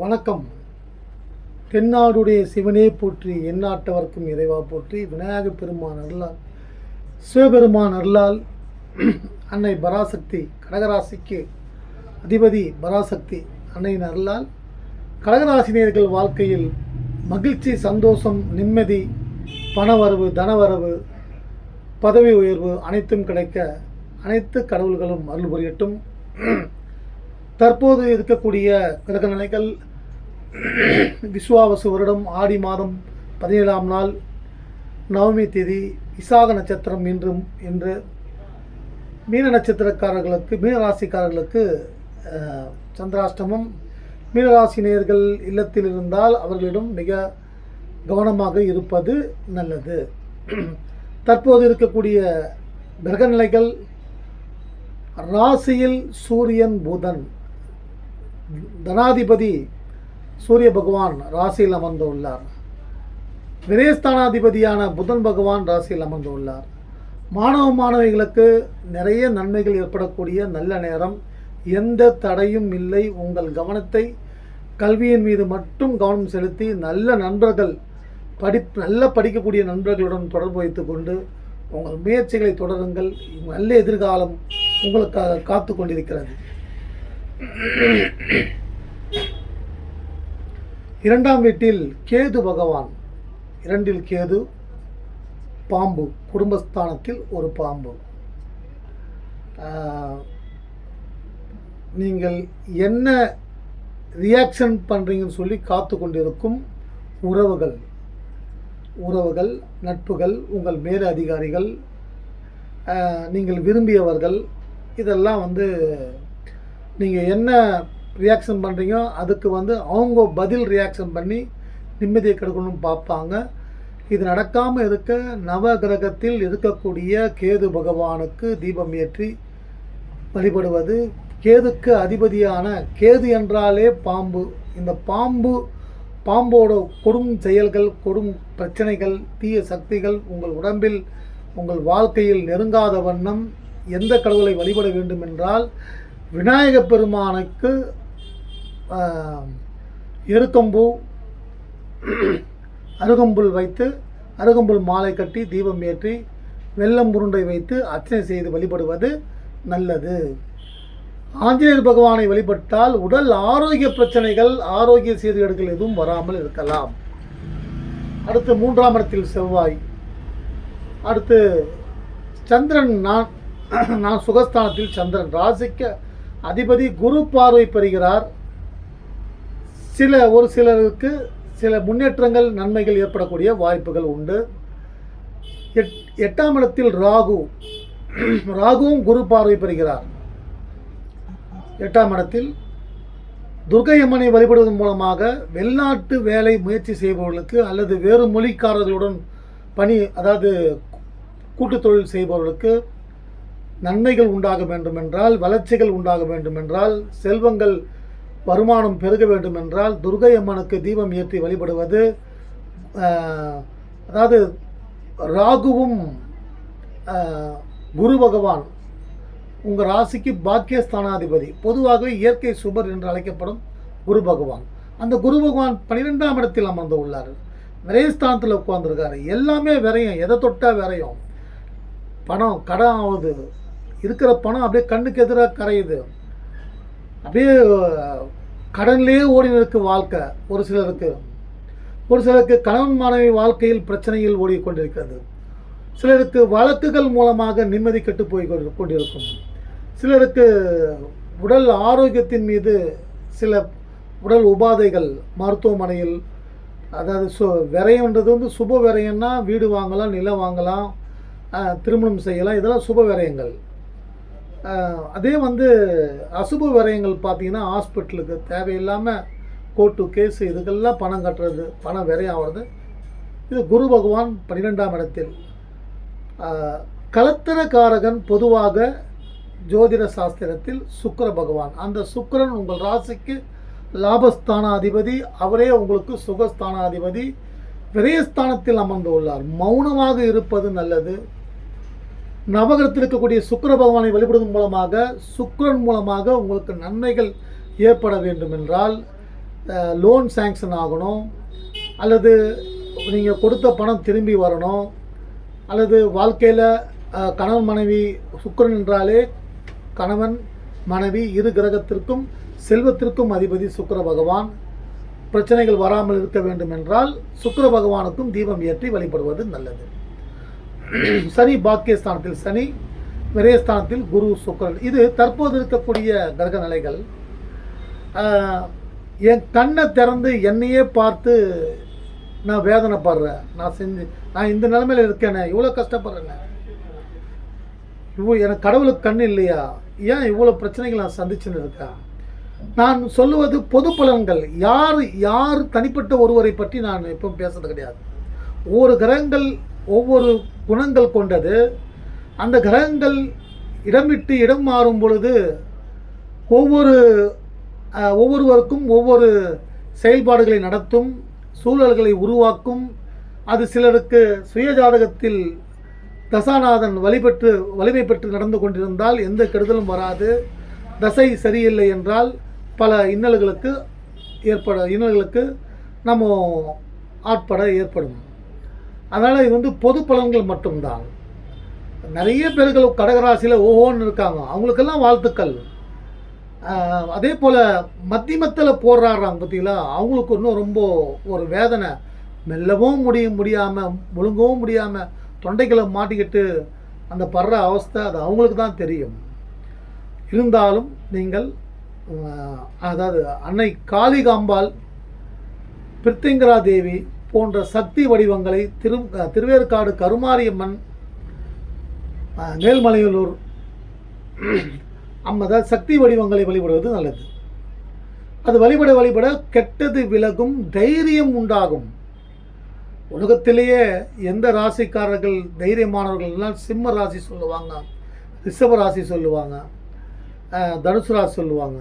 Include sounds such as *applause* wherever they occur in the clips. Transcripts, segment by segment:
வணக்கம். தென்னாடுடைய சிவனே போற்றி எந்நாட்டவர்க்கும் இறைவா போற்றி விநாயக பெருமான் அருளால் சிவபெருமான் அருளால் *clears throat* அன்னை பராசக்தி கடகராசிக்கு அதிபதி பராசக்தி அன்னையின் அருளால் கடகராசினியர்கள் வாழ்க்கையில் மகிழ்ச்சி சந்தோஷம் நிம்மதி பணவரவு தனவரவு பதவி உயர்வு அனைத்தும் கிடைக்க அனைத்து கடவுள்களும் அருள் புரியட்டும். *clears throat* தற்போது இருக்கக்கூடிய கிரக நிலைகள் விஸ்வாவசு வருடம் ஆடி மாதம் பதினேழாம் நாள் நவமி தேதி விசாக நட்சத்திரம் இன்றும் இன்று மீன நட்சத்திரக்காரர்களுக்கு மீன ராசிக்காரர்களுக்கு சந்திராஷ்டமம். மீனராசி நேயர்கள் இல்லத்தில் இருந்தால் அவர்களிடம் மிக கவனமாக இருப்பது நல்லது. தற்போது இருக்கக்கூடிய கிரகநிலைகள் ராசியில் சூரியன் புதன். தனாதிபதி சூரிய பகவான் ராசியில் அமர்ந்துள்ளார். விரேஸ்தானாதிபதியான புதன் பகவான் ராசியில் அமர்ந்துள்ளார். மாணவ மாணவிகளுக்கு நிறைய நன்மைகள் ஏற்படக்கூடிய நல்ல நேரம். எந்த தடையும் இல்லை. உங்கள் கவனத்தை கல்வியின் மீது மட்டும் கவனம் செலுத்தி நல்ல நண்பர்கள் படி நல்ல படிக்கக்கூடிய நண்பர்களுடன் தொடர்பு வைத்துக்கொண்டு உங்கள் முயற்சிகளை தொடருங்கள். நல்ல எதிர்காலம் உங்களுக்காக காத்து கொண்டிருக்கிறது இரண்டாம் வீட்டில் கேது பகவான். இரண்டில் கேது பாம்பு. குடும்பஸ்தானத்தில் ஒரு பாம்பு. நீங்கள் என்ன ரியாக்ஷன் பண்ணுறீங்கன்னு சொல்லி காத்து கொண்டிருக்கும் உறவுகள். உறவுகள் நட்புகள் உங்கள் மேல அதிகாரிகள் நீங்கள் விரும்பியவர்கள் இதெல்லாம் வந்து நீங்கள் என்ன ரியாக்ஷன் பண்ணுறீங்க அதுக்கு வந்து அவங்க பதில் ரியாக்ஷன் பண்ணி நிம்மதியை கெடுக்கணும்னு பார்ப்பாங்க. இது நடக்காமல் இருக்க நவ கிரகத்தில் இருக்கக்கூடிய கேது பகவானுக்கு தீபம் ஏற்றி வழிபடுவது. கேதுக்கு அதிபதியான கேது என்றாலே பாம்பு. இந்த பாம்பு பாம்போட கொடும் செயல்கள் கொடும் பிரச்சனைகள் தீய சக்திகள் உங்கள் உடம்பில் உங்கள் வாழ்க்கையில் நெருங்காத வண்ணம் எந்த கடவுளை வழிபட வேண்டும் என்றால் விநாயகப் பெருமானுக்கு எருக்கம்பூ அருகம்புல் வைத்து அருகம்புல் மாலை கட்டி தீபம் ஏற்றி வெள்ளம் உருண்டை வைத்து அர்ச்சனை செய்து வழிபடுவது நல்லது. ஆஞ்சநேயர் பகவானை வழிபட்டால் உடல் ஆரோக்கிய பிரச்சனைகள் ஆரோக்கிய சீர்கேடுகள் எதுவும் வராமல் இருக்கலாம். அடுத்து மூன்றாம் இடத்தில் செவ்வாய். அடுத்து சந்திரன் நான் நான் சுகஸ்தானத்தில் சந்திரன். ராசிக்க அதிபதி குரு பார்வை பெறுகிறார். சில ஒரு சிலருக்கு சில முன்னேற்றங்கள் நன்மைகள் ஏற்படக்கூடிய வாய்ப்புகள் உண்டு. எட் எட்டாம் இடத்தில் ராகு. ராகுவும் குரு பார்வை பெறுகிறார். எட்டாம் இடத்தில் துர்க்கை அம்மனை வழிபடுவதன் மூலமாக வெளிநாட்டு வேலை முயற்சி செய்பவர்களுக்கு அல்லது வேறு மொழிக்காரர்களுடன் பணி அதாவது கூட்டுத்தொழில் செய்பவர்களுக்கு நன்மைகள் உண்டாக வேண்டுமென்றால் வளர்ச்சிகள் உண்டாக வேண்டுமென்றால் செல்வங்கள் வருமானம் பெருக வேண்டுமென்றால் துர்கை அம்மனுக்கு தீபம் ஏற்றி வழிபடுவது அதாவது ராகுவும் குரு பகவான் உங்கள் ராசிக்கு பாக்கியஸ்தானாதிபதி பொதுவாகவே இயற்கை சுபர் என்று அழைக்கப்படும் குரு பகவான். அந்த குரு பகவான் பன்னிரெண்டாம் இடத்தில் அமர்ந்து உள்ளார். விரயஸ்தானத்தில் உட்கார்ந்துருக்காரு. எல்லாமே விரையும். எதை தொட்டால் விரையும்? பணம் கடன் ஆகுது இருக்கிற பணம் அப்படியே கண்ணுக்கு எதிராக கரையுது. அப்படியே கடன்லேயே ஓடினு இருக்கு வாழ்க்கை ஒரு சிலருக்கு. ஒரு சிலருக்கு கணவன் மாணவி வாழ்க்கையில் பிரச்சனையில் ஓடிக்கொண்டிருக்கிறது சிலருக்கு வழக்குகள் மூலமாக நிம்மதி கெட்டு போய் கொண்டு- கொண்டிருக்கும். சிலருக்கு உடல் ஆரோக்கியத்தின் மீது சில உடல் உபாதைகள் மருத்துவமனையில் அதாவது சு விரையன்றது வந்து சுப விரயம்னா வீடு வாங்கலாம் நிலம் வாங்கலாம் திருமணம் செய்யலாம் இதெல்லாம் சுப விரயங்கள். அதே வந்து அசுப விரயங்கள் பார்த்தீங்கன்னா ஹாஸ்பிட்டலுக்கு தேவையில்லாமல் கோர்ட்டு கேஸு இதுக்கெல்லாம் பணம் கட்டுறது பணம் விரயம் ஆகிறது இது குரு பகவான் பன்னிரெண்டாம் இடத்தில். கலத்திரக்காரகன் பொதுவாக ஜோதிட சாஸ்திரத்தில் சுக்கர பகவான். அந்த சுக்கிரன் உங்கள் ராசிக்கு லாபஸ்தானாதிபதி அவரே உங்களுக்கு சுகஸ்தானாதிபதி விரயஸ்தானத்தில் அமர்ந்து உள்ளார். மௌனமாக இருப்பது நல்லது. நவகிரத்தில் இருக்கக்கூடிய சுக்கர பகவானை வழிபடுவதன் மூலமாக சுக்கரன் மூலமாக உங்களுக்கு நன்மைகள் ஏற்பட வேண்டும் என்றால் லோன் சேங்ஷன் ஆகணும். அல்லது நீங்கள் கொடுத்த பணம் திரும்பி வரணும். அல்லது வாழ்க்கையில் கணவன் மனைவி சுக்கரன் என்றாலே கணவன் மனைவி இரு கிரகத்திற்கும் செல்வத்திற்கும் அதிபதி சுக்கர பகவான். பிரச்சனைகள் வராமல் இருக்க வேண்டும் என்றால் சுக்கிர பகவானுக்கும் தீபம் ஏற்றி வழிபடுவது நல்லது. சனி பாக்கியஸ்தானத்தில் சனி விரயஸ்தானத்தில் குரு சுக்கரன். இது தற்போது இருக்கக்கூடிய கிரக நிலைகள். என் கண்ணை திறந்து என்னையே பார்த்து நான் வேதனைப்படுறேன். நான் செஞ்சு நான் இந்த நிலைமையில் இருக்கேனே இவ்வளோ கஷ்டப்படுறேனே. இவ்வளோ எனக்கு கடவுளுக்கு கண் இல்லையா? ஏன் இவ்வளோ பிரச்சனைகள் நான் சந்திச்சுன்னு இருக்கேன்? நான் சொல்லுவது பொது பலன்கள். யார் யார் தனிப்பட்ட ஒருவரை பற்றி நான் எப்பவும் பேசுறது கிடையாது. ஒவ்வொரு கிரகங்கள் ஒவ்வொரு குணங்கள் கொண்டது. அந்த கிரகங்கள் இடம் விட்டு இடம் மாறும் பொழுது ஒவ்வொரு ஒவ்வொருவருக்கும் ஒவ்வொரு செயல்பாடுகளை நடத்தும் சூழல்களை உருவாக்கும். அது சிலருக்கு சுயஜாதகத்தில் தசாநாதன் வழிபெற்று வலிமை பெற்று நடந்து கொண்டிருந்தால் எந்த கெடுதலும் வராது. தசை சரியில்லை என்றால் பல இன்னல்களுக்கு ஏற்பட இன்னல்களுக்கு நம்ம ஆட்பட ஏற்படும். அதனால் இது வந்து பொது பலன்கள் மட்டும்தான். நிறைய பேர்கள் கடகராசியில் ஓஹோன்னு இருக்காங்க. அவங்களுக்கெல்லாம் வாழ்த்துக்கள். அதே போல் மத்தியமத்தில் போடுறாங்க பார்த்தீங்களா அவங்களுக்கு இன்னும் ரொம்ப ஒரு வேதனை. மெல்லவும் முடிய முடியாமல் முழுங்கவும் முடியாமல் தொண்டைகளை மாட்டிக்கிட்டு அந்த படுற அவஸ்தை அது அவங்களுக்கு தான் தெரியும். இருந்தாலும் நீங்கள் அதாவது அன்னை காளிகாம்பாள் பிரித்திங்கரா தேவி போன்ற சக்தி வடிவங்களை திரு திருவேற்காடு கருமாரியம்மன் ஆஹ் மேல்மலையலூர் சக்தி வடிவங்களை வழிபடுவது நல்லது. அது வழிபட வழிபட கெட்டது விலகும் தைரியம் உண்டாகும். உலகத்திலேயே எந்த ராசிக்காரர்கள் தைரியமானவர்கள்னால் சிம்ம ராசி சொல்லுவாங்க ரிஷப ராசி சொல்லுவாங்க தனுசு ராசி சொல்லுவாங்க.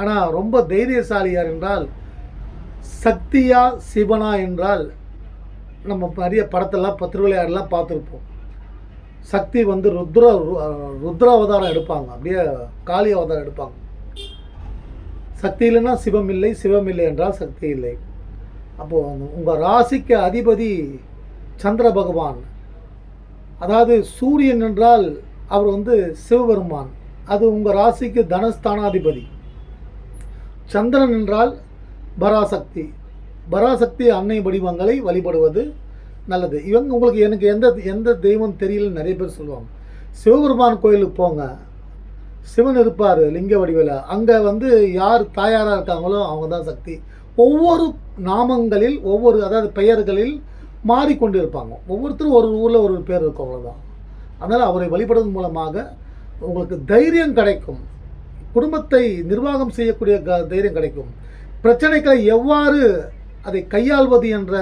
ஆனால் ரொம்ப தைரியசாலியார் என்றால் சக்தியா சிவனா என்றால் நம்ம நிறைய படத்தெல்லாம் பத்திரிகையாடெல்லாம் பார்த்துருப்போம். சக்தி வந்து ருத்ர ருத்ர அவதாரம் எடுப்பாங்க. அப்படியே காளி அவதாரம் எடுப்பாங்க. சக்தி இல்லைன்னா சிவம் இல்லை சிவம் இல்லை என்றால் சக்தி இல்லை. அப்போது உங்கள் ராசிக்கு அதிபதி சந்திர பகவான். அதாவது சூரியன் என்றால் அவர் வந்து சிவபெருமான். அது உங்கள் ராசிக்கு தனஸ்தானாதிபதி. சந்திரன் என்றால் பராசக்தி. பராசக்தி அன்னை வடிவங்களை வழிபடுவது நல்லது. இவங்க உங்களுக்கு எனக்கு எந்த எந்த தெய்வம் தெரியலன்னு நிறைய பேர் சொல்லுவாங்க. சிவபெருமான் கோயிலுக்கு போங்க. சிவன் இருப்பார் லிங்க வடிவில். அங்கே வந்து யார் தாயாராக இருக்காங்களோ அவங்க தான் சக்தி. ஒவ்வொரு நாமங்களில் ஒவ்வொரு அதாவது பெயர்களில் மாறிக்கொண்டு இருப்பாங்க. ஒவ்வொருத்தரும் ஒரு ஊரில் ஒரு பேர் இருக்கும் அவ்வளோதான் அதனால் அவரை வழிபடுவதன் மூலமாக உங்களுக்கு தைரியம் கிடைக்கும். குடும்பத்தை நிர்வாகம் செய்யக்கூடிய க- தைரியம் கிடைக்கும். பிரச்சனைகளை எவ்வாறு அதை கையாள்வது என்ற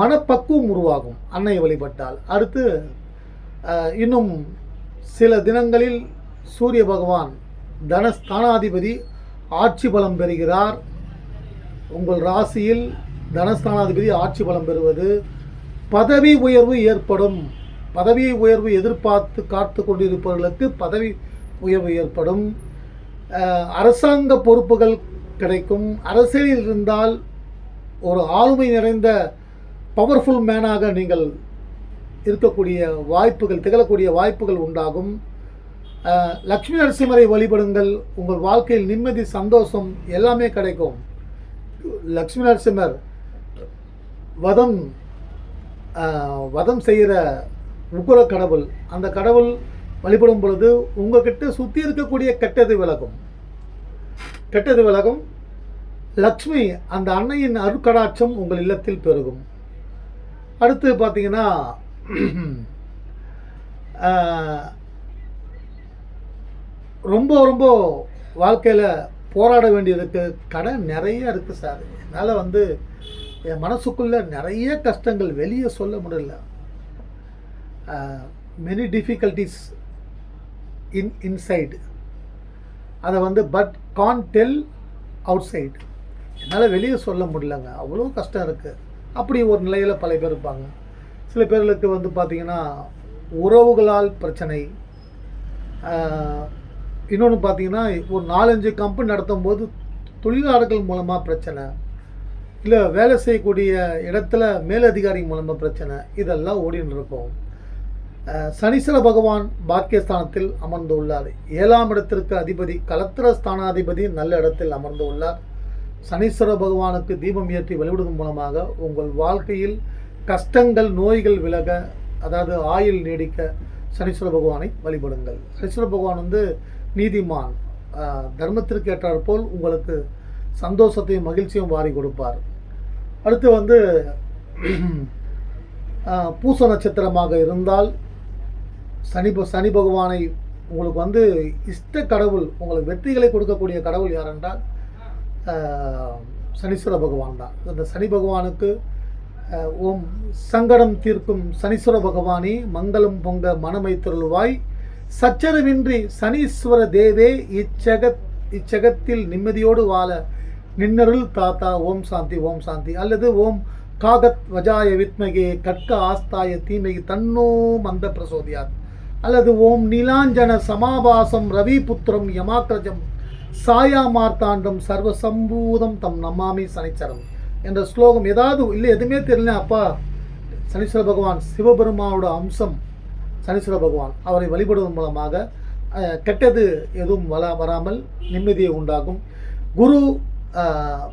மனப்பக்குவம் உருவாகும். அன்னை வழிபட்டால். அடுத்து இன்னும் சில தினங்களில் சூரிய பகவான் தனஸ்தானாதிபதி ஆட்சி பலம் பெறுகிறார். உங்கள் ராசியில் தனஸ்தானாதிபதி ஆட்சி பலம் பெறுவது பதவி உயர்வு ஏற்படும். பதவி உயர்வு எதிர்பார்த்து காத்து கொண்டிருப்பவர்களுக்கு பதவி உயர்வு ஏற்படும். அரசாங்க பொறுப்புகள் கிடைக்கும். அரசியலில் இருந்தால் ஒரு ஆளுமை நிறைந்த பவர்ஃபுல் மேனாக நீங்கள் இருக்கக்கூடிய வாய்ப்புகள் திகழக்கூடிய வாய்ப்புகள் உண்டாகும். லக்ஷ்மி நரசிம்மரை வழிபடுங்கள். உங்கள் வாழ்க்கையில் நிம்மதி சந்தோஷம் எல்லாமே கிடைக்கும். லக்ஷ்மி நரசிம்மர் வதம் வதம் செய்கிற உக்குர கடவுள் அந்த கடவுள் வழிபடும் பொழுது உங்ககிட்ட சுற்றி இருக்கக்கூடிய கெட்டது விலகும். கெட்டது விலகும். லக்ஷ்மி அந்த அன்னையின் அருக்கடாட்சம் உங்கள் இல்லத்தில் பெருகும். அடுத்து பார்த்தீங்கன்னா *clears throat* ரொம்ப ரொம்ப வாழ்க்கையில் போராட வேண்டியதுக்கு கடன் நிறைய இருக்குது சார். என்னால் வந்து என் மனசுக்குள்ளே நிறைய கஷ்டங்கள் வெளியே சொல்ல முடியல. மெனி டிஃபிகல்ட்டிஸ் இன் இன்சைடு அதை வந்து but Khan tell outside என்னால் வெளியே சொல்ல முடியலங்க. அவ்வளோ கஷ்டம் இருக்குது அப்படி ஒரு நிலையில் பல பேர் இருப்பாங்க. சில பேர்களுக்கு வந்து பார்த்திங்கன்னா உறவுகளால் பிரச்சனை. இன்னொன்று பார்த்தீங்கன்னா ஒரு நாலஞ்சு கம்பெனி நடத்தும் போது தொழிலாளர்கள் மூலமாக பிரச்சனை. இல்லை வேலை செய்யக்கூடிய இடத்துல மேலதிகாரி மூலமாக பிரச்சனை. இதெல்லாம் ஓடின்னு இருக்கும். சனீஸ்வர பகவான் பாக்கியஸ்தானத்தில் அமர்ந்து உள்ளார் ஏழாம் இடத்திற்கு அதிபதி கலத்திர ஸ்தானாதிபதி நல்ல இடத்தில் அமர்ந்து உள்ளார் சனீஸ்வர பகவானுக்கு தீபம் ஏற்றி வழிபடுவதன் மூலமாக உங்கள் வாழ்க்கையில் கஷ்டங்கள் நோய்கள் விலக அதாவது ஆயுள் நீடிக்க சனீஸ்வர பகவானை வழிபடுங்கள். சனீஸ்வர பகவான் வந்து நீதிமான். தர்மத்திற்கு ஏற்றாற்போல் உங்களுக்கு சந்தோஷத்தையும் மகிழ்ச்சியும் வாரி கொடுப்பார். அடுத்து வந்து பூச நட்சத்திரமாக இருந்தால் சனி ப- சனி பகவானை உங்களுக்கு வந்து இஷ்ட கடவுள் உங்களுக்கு வெற்றிகளை கொடுக்கக்கூடிய கடவுள் யாரென்றால் சனீஸ்வர பகவான் தான். அந்த சனி பகவானுக்கு ஓம் சங்கடம் தீர்க்கும் சனீஸ்வர பகவானே மங்களம் பொங்க மனமை திருள்வாய் சச்சரவின்றி சனீஸ்வர தேவே இச்சகத் இச்சகத்தில் நிம்மதியோடு வாழ நின்னருள் தாத்தா ஓம் சாந்தி ஓம் சாந்தி. அல்லது ஓம் காகத் வஜாய வித்மகே கட்க ஆஸ்தாய தீமகி தன்னோ மந்த பிரசோதியாத். அல்லது ஓம் நீலாஞ்சன சமாபாசம் ரவி புத்திரம் யமாக்கிரஜம் சாயா மார்த்தாண்டம் சர்வசம்பூதம் தம் நமாமி சனிச்சரம் என்ற ஸ்லோகம் ஏதாவது இல்லை எதுவுமே தெரியல அப்பா சனீஸ்வர பகவான் சிவபெருமானோட அம்சம் சனீஸ்வர பகவான். அவரை வழிபடுவதன் மூலமாக கெட்டது எதுவும் வர வராமல் நிம்மதியை உண்டாகும் குரு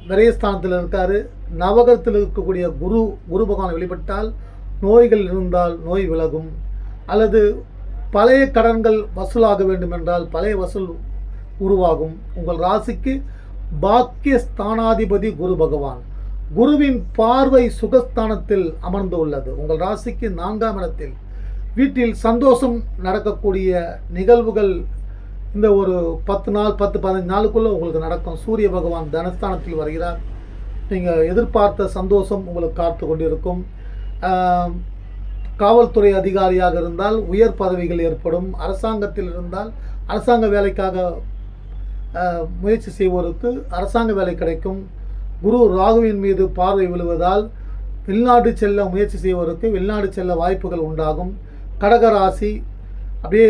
விரயஸ்தானத்தில் இருக்கார். நவகரத்தில் இருக்கக்கூடிய குரு குரு பகவான் வெளிப்பட்டால் நோய்கள் இருந்தால் நோய் விலகும். அல்லது பழைய கடன்கள் வசூலாக வேண்டும் என்றால் பழைய வசூல் உருவாகும். உங்கள் ராசிக்கு பாக்கிய ஸ்தானாதிபதி குரு பகவான். குருவின் பார்வை சுகஸ்தானத்தில் அமர்ந்து உள்ளது. உங்கள் ராசிக்கு நான்காம் இடத்தில் வீட்டில் சந்தோஷம் நடக்கக்கூடிய நிகழ்வுகள் இந்த ஒரு பத்து நாள் பத்து பதினஞ்சு நாளுக்குள்ளே உங்களுக்கு நடக்கும். சூரிய பகவான் தனஸ்தானத்தில் வருகிறார். நீங்கள் எதிர்பார்த்த சந்தோஷம் உங்களுக்கு காத்து கொண்டிருக்கும். காவல்துறை அதிகாரியாக இருந்தால் உயர் பதவிகள் ஏற்படும். அரசாங்கத்தில் இருந்தால் அரசாங்க வேலைக்காக முயற்சி செய்வோருக்கு அரசாங்க வேலை கிடைக்கும். குரு ராகுவின் மீது பார்வை விழுவதால் வெளிநாடு செல்ல முயற்சி செய்வோருக்கு வெளிநாடு செல்ல வாய்ப்புகள் உண்டாகும். கடகராசி அப்படியே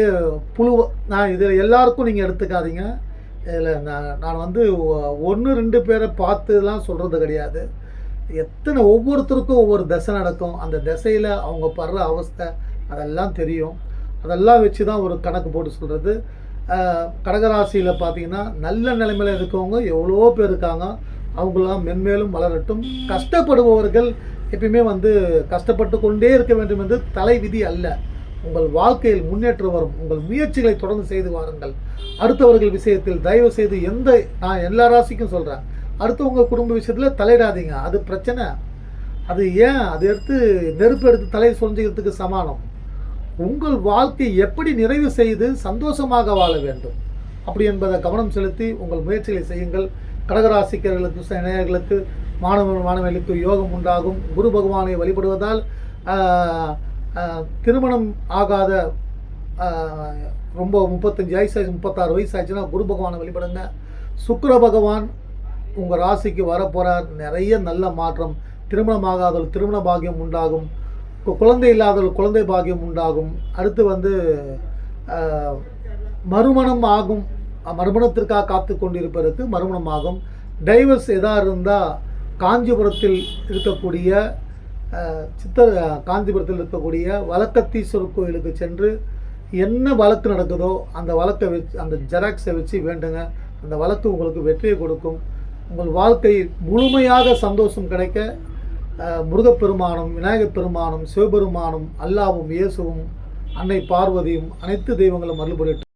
புழு நான் இதில் எல்லாருக்கும் நீங்கள் எடுத்துக்காதீங்க. இதில் நான் நான் வந்து ஒன்று ரெண்டு பேரை பார்த்துலாம் சொல்கிறது கிடையாது. எத்தனை ஒவ்வொருத்தருக்கும் ஒவ்வொரு தசை நடக்கும் அந்த திசையில் அவங்க படுற அவஸ்தை அதெல்லாம் தெரியும். அதெல்லாம் வச்சு தான் ஒரு கணக்கு போட்டு சொல்கிறது கடகராசியில் பார்த்தீங்கன்னா நல்ல நிலைமையில் இருக்கவங்க எவ்வளோ பேர் இருக்காங்க அவங்களாம் மென்மேலும் வளரட்டும். கஷ்டப்படுபவர்கள் எப்பயுமே வந்து கஷ்டப்பட்டு கொண்டே இருக்க வேண்டும் என்று தலை விதி அல்ல. உங்கள் வாழ்க்கையில் முன்னேற்றம் வரும். உங்கள் முயற்சிகளை தொடர்ந்து செய்து வாருங்கள். அடுத்தவர்கள் விஷயத்தில் தயவு செய்து எந்த நான் எல்லா ராசிக்கும் சொல்கிறேன் அடுத்தவங்க குடும்ப விஷயத்தில் தலையிடாதீங்க. அது பிரச்சனை. அது ஏன்? அது எடுத்து நெருப்பு எடுத்து தலையை சொரிஞ்சுக்கிறதுக்கு சமானம். உங்கள் வாழ்க்கை எப்படி நிறைவு செய்து சந்தோஷமாக வாழ வேண்டும்? அப்படி என்பதை கவனம் செலுத்தி உங்கள் முயற்சிகளை செய்யுங்கள். கடகராசிக்கர்களுக்கு நேயர்களுக்கு மாணவ மாணவிகளுக்கு யோகம் உண்டாகும். குரு பகவானை வழிபடுவதால் திருமணம் ஆகாத ரொம்ப முப்பத்தஞ்சு வயசு ஆச்சு முப்பத்தாறு வயசு ஆச்சுன்னா குரு பகவானை வழிபடுங்க. சுக்கர பகவான் உங்கள் ராசிக்கு வரப்போகிறார் நிறைய நல்ல மாற்றம். திருமணம் திருமண பாக்கியம் உண்டாகும். குழந்தை இல்லாதவர்கள் குழந்தை பாக்கியம் உண்டாகும். அடுத்து வந்து மறுமணம் ஆகும். மறுமணத்திற்காக காத்து கொண்டிருப்பதற்கு மறுமணம் ஆகும். டைவர்ஸ் எதாக இருந்தால் காஞ்சிபுரத்தில் இருக்கக்கூடிய சித்தர் காஞ்சிபுரத்தில் இருக்கக்கூடிய வழக்கத்தீஸ்வரர் கோயிலுக்கு சென்று என்ன வழக்கு நடக்குதோ அந்த வழக்கை வச்சு அந்த ஜெராக்ஸை வச்சு வேண்டுங்க. அந்த வழக்கு உங்களுக்கு வெற்றியை கொடுக்கும். உங்கள் வாழ்க்கை முழுமையாக சந்தோஷம் கிடைக்க முருகப்பெருமானும் விநாயகப் பெருமானும் சிவபெருமானும் அல்லாவும் இயேசுவும் அன்னை பார்வதியும் அனைத்து தெய்வங்களும் அருள்புரியட்டும்